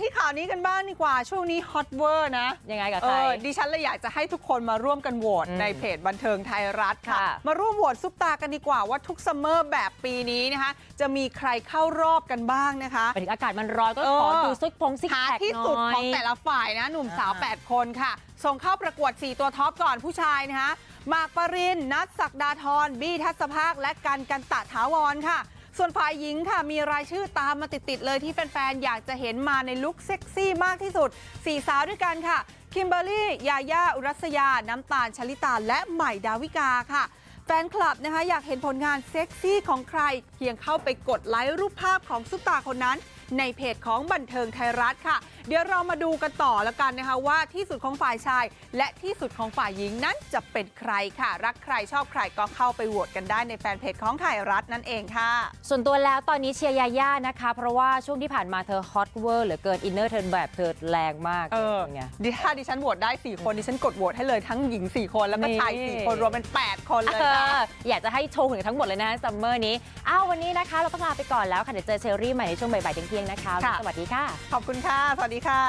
ที่ข่าวนี้กันบ้างดีกว่าช่วงนี้ฮอตเวอร์นะยังไงกับเอใครอดิฉันเลยอยากจะให้ทุกคนมาร่วมกันโหวตอืมในเพจบันเทิงไทยรัฐค่ะค่ะ มาร่วมโหวตซุปตากันดีกว่าว่าทุกซัมเมอร์แบบปีนี้นะคะจะมีใครเข้ารอบกันบ้างนะคะไปถึงอากาศมันร้อนก็เออขอดูซุกพงซิกหาแพคที่หน่สุดอของยแต่ละฝ่ายนะหนุ่มสาวอ่า8คนค่ะ ส่งเข้าประกวด 4 ตัวท็อปก่อนผู้ชายนะคะหมากปรินนัทศักดาธรบี้ทัศภาคและกันกันตะถาวรค่ะ ส่วนฝ่ายหญิงค่ะมีรายชื่อตามมาติด ๆ เลยที่แฟน ๆ อยากจะเห็นมาในลุคเซ็กซี่มากที่สุด4สาวด้วยกันค่ะคิมเบอร์รี่ยาย่าอุรัสยา น้ำตาลชลิตา และใหม่ดาวิกาค่ะแฟนคลับนะคะอยากเห็นผลงานเซ็กซี่ของใคร เพียงเข้าไปกดไลค์รูปภาพของซุปตาคนนั้น ในเพจของบันเทิงไทยรัฐค่ะ เดี๋ยวเรามาดูกันต่อแล้วกันนะคะว่าที่สุดของฝ่ายชาย และที่สุดของฝ่ายหญิงนั้นจะเป็นใครค่ะ รักใครชอบใครก็เข้าไปโหวตกันได้ในแฟนเพจของไทยรัฐนั่นเองค่ะ ส่วนตัวแล้วตอนนี้เชียร์ยาย่านะคะ เพราะว่าช่วงที่ผ่านมาเธอฮอตเวอร์เหลือเกินอินเนอร์เธอแบบเธอแรงมากเออไงดิถ้าดิฉันโหวตได้ 4 คนดิฉันกดโหวตให้เลยทั้งหญิง 4 คนแล้วก็ชายนี่4คนรวมเป็น 8 คนเลยเอค่ะออยากจะให้โชว์ถึงทั้งหมดเลยนะซัมเมอร์นี้อ้าววันนี้นะคะ เราต้องลาไปก่อนแล้วค่ะเดี๋ยวเจอเชอรี่ใหม่ในช่วงบ่ายๆเที่ยงๆนะคะค่ะสวัสดีค่ะ ขอบคุณค่ะ สวัสดีค่ะ